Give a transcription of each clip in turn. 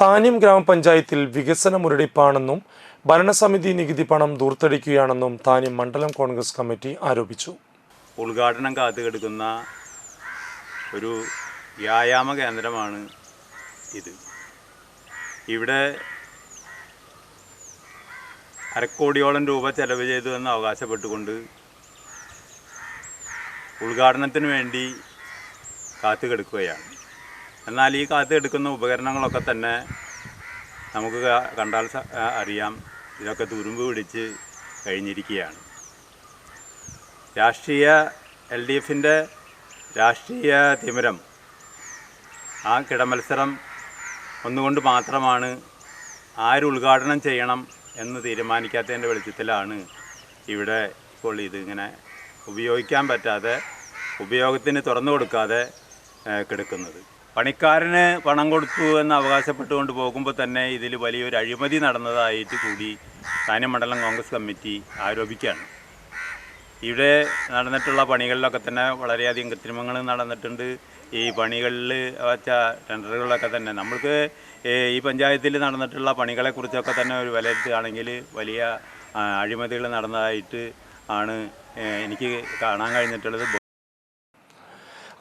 താന്യം ഗ്രാമപഞ്ചായത്തിൽ വികസന മുരടിപ്പാണെന്നും ഭരണസമിതി നികുതി പണം ദൂർത്തടിക്കുകയാണെന്നും താന്യം മണ്ഡലം കോൺഗ്രസ് കമ്മിറ്റി ആരോപിച്ചു. ഉദ്ഘാടനം കാത്തുകെടുക്കുന്ന ഒരു വ്യായാമ കേന്ദ്രമാണ് ഇത്. ഇവിടെ അരക്കോടിയോളം രൂപ ചെലവ് ചെയ്തു എന്ന് അവകാശപ്പെട്ടുകൊണ്ട് ഉദ്ഘാടനത്തിന് വേണ്ടി കാത്തു കിടക്കുകയാണ് എന്നാൽ ഈ കാലത്ത് എടുക്കുന്ന ഉപകരണങ്ങളൊക്കെ തന്നെ നമുക്ക് കണ്ടാൽ അറിയാം. ഇതൊക്കെ തുരുമ്പ് പിടിച്ച് കഴിഞ്ഞിരിക്കുകയാണ്. രാഷ്ട്രീയ എൽ ഡി എഫിന്റെ രാഷ്ട്രീയ തിമിരം ആ കിടമത്സരം ഒന്നുകൊണ്ട് മാത്രമാണ് ആര് ഉദ്ഘാടനം ചെയ്യണം എന്ന് തീരുമാനിക്കാത്തതിന്റെ വെളിച്ചത്തിലാണ് ഇവിടെ ഇപ്പോൾ ഇതിങ്ങനെ ഉപയോഗിക്കാൻ പറ്റാതെ ഉപയോഗത്തിന് തുറന്നു കൊടുക്കാതെ കിടക്കുന്നത്. പണിക്കാരന് പണം കൊടുത്തു എന്ന് അവകാശപ്പെട്ടുകൊണ്ട് പോകുമ്പോൾ തന്നെ ഇതിൽ വലിയൊരു അഴിമതി നടന്നതായിട്ട് കൂടി മണ്ഡലം കോൺഗ്രസ് കമ്മിറ്റി ആരോപിക്കുകയാണ്. ഇവിടെ നടന്നിട്ടുള്ള പണികളിലൊക്കെ തന്നെ വളരെയധികം കൃത്രിമങ്ങൾ നടന്നിട്ടുണ്ട്. ഈ പണികളിൽ വച്ച ടെൻഡറുകളിലൊക്കെ തന്നെ നമ്മൾക്ക് ഈ പഞ്ചായത്തിൽ നടന്നിട്ടുള്ള പണികളെക്കുറിച്ചൊക്കെ തന്നെ ഒരു വിലയിരുത്തുകയാണെങ്കിൽ വലിയ അഴിമതികൾ നടന്നതായിട്ട് ആണ് എനിക്ക് കാണാൻ കഴിഞ്ഞിട്ടുള്ളത്.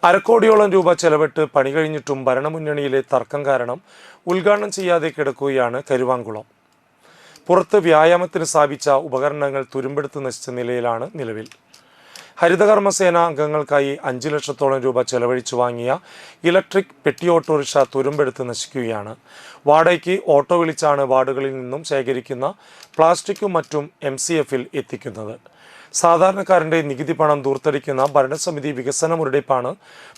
അരക്കോടിയോളം രൂപ ചെലവിട്ട് പണി കഴിഞ്ഞിട്ടും ഭരണമുന്നണിയിലെ തർക്കം കാരണം ഉദ്ഘാടനം ചെയ്യാതെ കിടക്കുകയാണ് കരുവാങ്കുളം. പുറത്ത് വ്യായാമത്തിന് സ്ഥാപിച്ച ഉപകരണങ്ങൾ തുരുമ്പെടുത്ത് നശിച്ച നിലയിലാണ് നിലവിൽ. ഹരിതകർമ്മസേന അംഗങ്ങൾക്കായി അഞ്ച് ലക്ഷത്തോളം രൂപ ചെലവഴിച്ചു വാങ്ങിയ ഇലക്ട്രിക് പെട്ടി ഓട്ടോറിക്ഷ തുരുമ്പെടുത്ത് നശിക്കുകയാണ്. വാടകയ്ക്ക് ഓട്ടോ വിളിച്ചാണ് വാർഡുകളിൽ നിന്നും ശേഖരിക്കുന്ന പ്ലാസ്റ്റിക്കും മറ്റും എം എത്തിക്കുന്നത്. സാധാരണക്കാരന്റെ നികുതി പണം ദൂർത്തടിക്കുന്ന ഭരണസമിതി വികസന മുരടിപ്പാണ്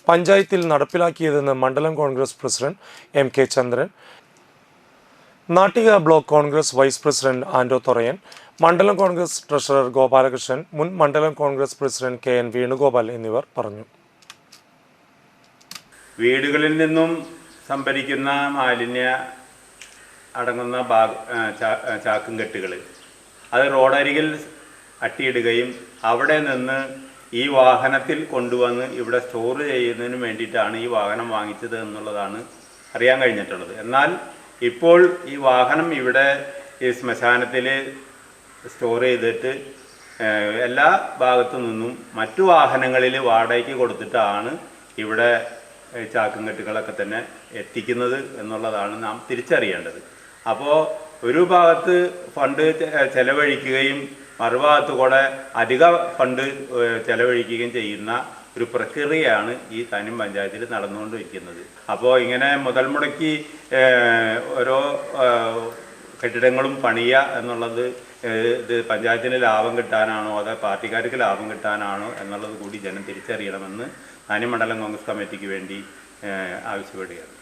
പഞ്ചായത്തിൽ നടപ്പിലാക്കിയതെന്ന് മണ്ഡലം Congress president M K Chandran Nattika block Congress vice president Anto Thorayan മണ്ഡലം കോൺഗ്രസ് ട്രഷറർ ഗോപാലകൃഷ്ണൻ മുൻ മണ്ഡലം Congress president K N Venugopal എന്നിവർ പറഞ്ഞു. വീടുകളിൽ നിന്നും സംഭരിക്കുന്ന മാലിന്യ അടങ്ങുന്ന ഭാഗ ചാക്കും കെട്ടുകൾ അത് റോഡരികിൽ അട്ടിയിടുകയും അവിടെ നിന്ന് ഈ വാഹനത്തിൽ കൊണ്ടുവന്ന് ഇവിടെ സ്റ്റോർ ചെയ്യുന്നതിന് വേണ്ടിയിട്ടാണ് ഈ വാഹനം വാങ്ങിച്ചത് എന്നുള്ളതാണ് അറിയാൻ കഴിഞ്ഞിട്ടുള്ളത്. എന്നാൽ ഇപ്പോൾ ഈ വാഹനം ഇവിടെ ഈ ശ്മശാനത്തിൽ സ്റ്റോർ ചെയ്തിട്ട് എല്ലാ ഭാഗത്തു നിന്നും മറ്റു വാഹനങ്ങളിൽ വാടകയ്ക്ക് കൊടുത്തിട്ടാണ് ഇവിടെ ചാക്കും കെട്ടുകളൊക്കെ തന്നെ എത്തിക്കുന്നത് എന്നുള്ളതാണ് നാം തിരിച്ചറിയേണ്ടത്. അപ്പോൾ ഒരു ഭാഗത്ത് ഫണ്ട് ചെലവഴിക്കുകയും മറുഭാഗത്ത് കൂടെ അധിക ഫണ്ട് ചെലവഴിക്കുകയും ചെയ്യുന്ന ഒരു പ്രക്രിയയാണ് ഈ താനും പഞ്ചായത്തിൽ നടന്നുകൊണ്ടിരിക്കുന്നത്. അപ്പോൾ ഇങ്ങനെ മുതൽ മുടക്കി ഓരോ കെട്ടിടങ്ങളും പണിയ എന്നുള്ളത് ഇത് പഞ്ചായത്തിന് ലാഭം കിട്ടാനാണോ അതോ പാർട്ടിക്കാർക്ക് ലാഭം കിട്ടാനാണോ എന്നുള്ളത് കൂടി ജനം തിരിച്ചറിയണമെന്ന് തനിമണ്ഡലം മണ്ഡലം കോൺഗ്രസ് കമ്മിറ്റിക്ക് വേണ്ടി ആവശ്യപ്പെടുകയാണ്.